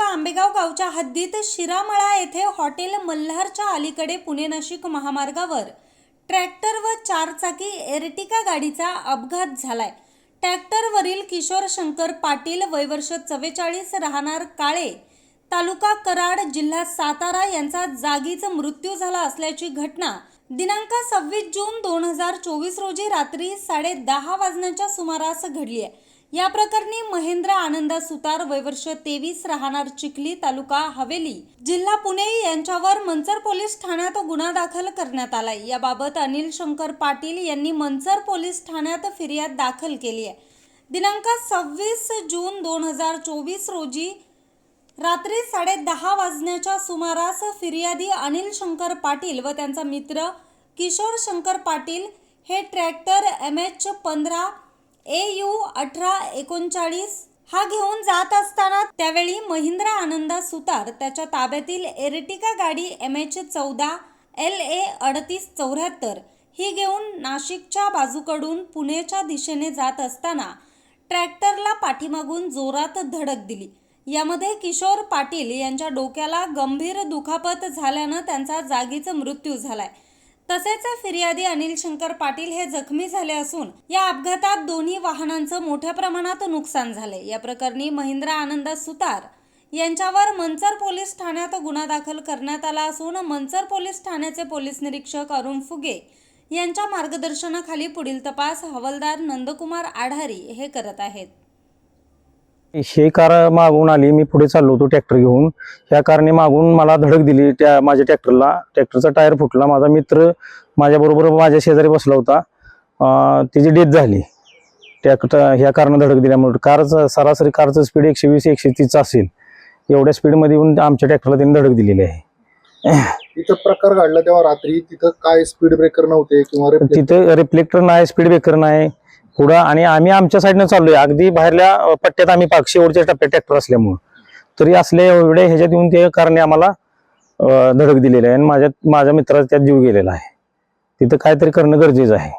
आंबेगाव गावच्या हद्दीत शिरामळा येथे हॉटेल मल्हारच्या अलीकडे पुणे नाशिक महामार्गावर ट्रॅक्टर व चारचाकी एरटिका गाडीचा अपघात झालाय. ट्रॅक्टरवरील किशोर शंकर पाटील वयवर्ष चव्वेचाळीस राहणार काळे तालुका कराड जिल्हा सातारा यांचा जागीच मृत्यू झाला असल्याची घटना दिनांक सव्वीस जून दोन हजार चोवीस रोजी रात्री साडे दहा वाजण्याच्या सुमारास घडली आहे. या प्रकरणी महेंद्र आनंदा सुतार वयवर्ष तेवीस राहणार चिखली तालुका हवेली जिल्हा पुणे यांच्यावर मंचर पोलीस ठाण्यात गुन्हा दाखल करण्यात आलाय. याबाबत अनिल शंकर पाटील यांनी मंचर पोलीस ठाण्यात फिर्याद दाखल केली आहे. दिनांक सव्वीस जून दोन हजार चोवीस रोजी रात्री साडे दहा वाजण्याच्या सुमारास फिर्यादी अनिल शंकर पाटील व त्यांचा मित्र किशोर शंकर पाटील हे ट्रॅक्टर एम एच पंधरा ए यू अठरा एकोणचाळीस हा घेऊन जात असताना त्यावेळी महिंद्रा आनंदा सुतार त्याच्या ताब्यातील एरटिका गाडी एम एच चौदा एल ए अडतीस चौऱ्याहत्तर ही घेऊन नाशिकच्या बाजूकडून पुण्याच्या दिशेने जात असताना ट्रॅक्टरला पाठीमागून जोरात धडक दिली. यामध्ये किशोर पाटील यांच्या डोक्याला गंभीर दुखापत झाल्यानं त्यांचा जागीच मृत्यू झालाय. तसेच फिर्यादी अनिल शंकर पाटील हे जखमी झाले असून या अपघातात दोन्ही वाहनांचं मोठ्या प्रमाणात नुकसान झाले. या प्रकरणी महिंद्रा आनंद सुतार यांच्यावर मंचर पोलीस ठाण्यात गुन्हा दाखल करण्यात आला असून मंचर पोलीस ठाण्याचे पोलीस निरीक्षक अरुण फुगे यांच्या मार्गदर्शनाखाली पुढील तपास हवालदार नंदकुमार आढारी हे करत आहेत. हे कार मागून आली मी पुढे चाललो होतो ट्रॅक्टर घेऊन. ह्या कारने मागून मला धडक दिली त्या माझ्या ट्रॅक्टरला ट्रॅक्टरचा टायर फुटला. माझा मित्र माझ्याबरोबर माझ्या शेजारी बसला होता. अं, त्याची डेथ झाली. ट्रॅक्टर ह्या कारनं धडक दिल्यामुळे कारचं सरासरी कारचं स्पीड एकशे वीस एकशे तीस असेल. एवढ्या स्पीडमध्ये येऊन आमच्या ट्रॅक्टरला त्यांनी धडक दिलेली आहे. तिथं प्रकार घडला तेव्हा रात्री तिथं काय स्पीड ब्रेकर नव्हते किंवा तिथे रिफ्लेक्टर नाही स्पीड ब्रेकर नाही. पुढं आणि आम्ही आमच्या साईडनं चाललोय. अगदी बाहेरल्या पट्ट्यात आम्ही पाक ओढच्या टप्प्यात ट्रॅक्टर असल्यामुळं. तरी असले एवढे ह्याच्यात येऊन ते कारणे आम्हाला धडक दिलेली आहे आणि माझ्या माझ्या मित्राचा त्यात जीव गेलेला आहे. तिथं काहीतरी करणं गरजेचं आहे.